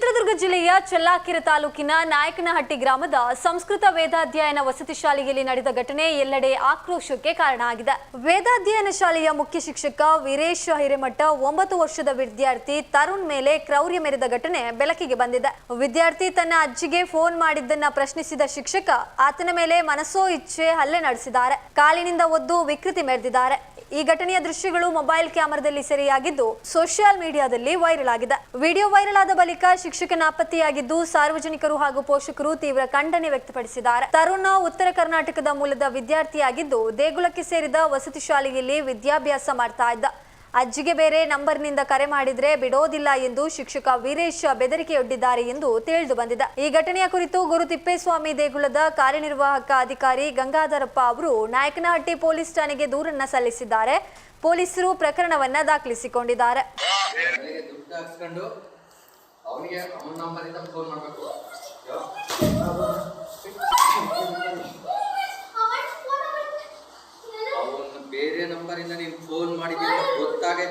letras Chitradurga ಜಿಲ್ಲೆಯ ಚಲ್ಲಾಕೆರೆ ತಾಲೂಕಿನ ನಾಯಕನಹಟ್ಟಿ ಗ್ರಾಮದ ಸಂಸ್ಕೃತ ವೇದಾಧ್ಯಯನ ವಸತಿ ಶಾಲೆಯಲ್ಲಿ ನಡೆದ ಘಟನೆ ಎಲ್ಲೆಡೆ ಆಕ್ರೋಶಕ್ಕೆ ಕಾರಣ ಆಗಿದೆ. ವೇದಾಧ್ಯಯನ ಶಾಲೆಯ ಮುಖ್ಯ ಶಿಕ್ಷಕ ವೀರೇಶ್ ಹಿರೇಮಠ ಒಂಬತ್ತು ವರ್ಷದ ವಿದ್ಯಾರ್ಥಿ ತರುಣ್ ಮೇಲೆ ಕ್ರೌರ್ಯ ಮೆರೆದ ಘಟನೆ ಬೆಳಕಿಗೆ ಬಂದಿದೆ. ವಿದ್ಯಾರ್ಥಿ ತನ್ನ ಅಜ್ಜಿಗೆ ಫೋನ್ ಮಾಡಿದ್ದನ್ನ ಪ್ರಶ್ನಿಸಿದ ಶಿಕ್ಷಕ ಆತನ ಮೇಲೆ ಮನಸ್ಸೋ ಇಚ್ಛೆ ಹಲ್ಲೆ ನಡೆಸಿದ್ದಾರೆ. ಕಾಲಿನಿಂದ ಒದ್ದು ವಿಕೃತಿ ಮೆರೆದಿದ್ದಾರೆ. ಈ ಘಟನೆಯ ದೃಶ್ಯಗಳು ಮೊಬೈಲ್ ಕ್ಯಾಮೆರಾದಲ್ಲಿ ಸೆರೆಯಾಗಿದ್ದು ಸೋಷಿಯಲ್ ಮೀಡಿಯಾದಲ್ಲಿ ವೈರಲ್ ಆಗಿದೆ. ವಿಡಿಯೋ ವೈರಲ್ ಆದ ಬಳಿಕ ಶಿಕ್ಷಕ ನಾಪತ್ತೆಯಾಗಿದ್ದು ಸಾರ್ವಜನಿಕರು ಹಾಗೂ ಪೋಷಕರು ತೀವ್ರ ಖಂಡನೆ ವ್ಯಕ್ತಪಡಿಸಿದ್ದಾರೆ. ತರುಣ ಉತ್ತರ ಕರ್ನಾಟಕದ ಮೂಲದ ವಿದ್ಯಾರ್ಥಿಯಾಗಿದ್ದು ದೇಗುಲಕ್ಕೆ ಸೇರಿದ ವಸತಿ ಶಾಲೆಯಲ್ಲಿ ವಿದ್ಯಾಭ್ಯಾಸ ಮಾಡ್ತಾ ಇದ್ದ. ಅಜ್ಜಿಗೆ ಬೇರೆ ನಂಬರ್ನಿಂದ ಕರೆ ಮಾಡಿದ್ರೆ ಬಿಡೋದಿಲ್ಲ ಎಂದು ಶಿಕ್ಷಕ ವೀರೇಶ್ ಬೆದರಿಕೆಯೊಡ್ಡಿದ್ದಾರೆ ಎಂದು ತಿಳಿದು ಬಂದಿದೆ. ಈ ಘಟನೆಯ ಕುರಿತು ಗುರು ತಿಪ್ಪೇಸ್ವಾಮಿ ದೇಗುಲದ ಕಾರ್ಯನಿರ್ವಾಹಕ ಅಧಿಕಾರಿ ಗಂಗಾಧರಪ್ಪ ಅವರು ನಾಯಕನಹಟ್ಟಿ ಪೊಲೀಸ್ ಠಾಣೆಗೆ ದೂರನ್ನ ಸಲ್ಲಿಸಿದ್ದಾರೆ. ಪೊಲೀಸರು ಪ್ರಕರಣವನ್ನ ದಾಖಲಿಸಿಕೊಂಡಿದ್ದಾರೆ. ಅವನಿಗೆ ಅವನ ನಂಬರಿಂದ ಫೋನ್ ಮಾಡಬೇಕು. ಅವನು ಬೇರೆ ನಂಬರಿಂದ ನೀನು ಫೋನ್ ಮಾಡಿದ್ರೆ ಗೊತ್ತಾಗೈತೆ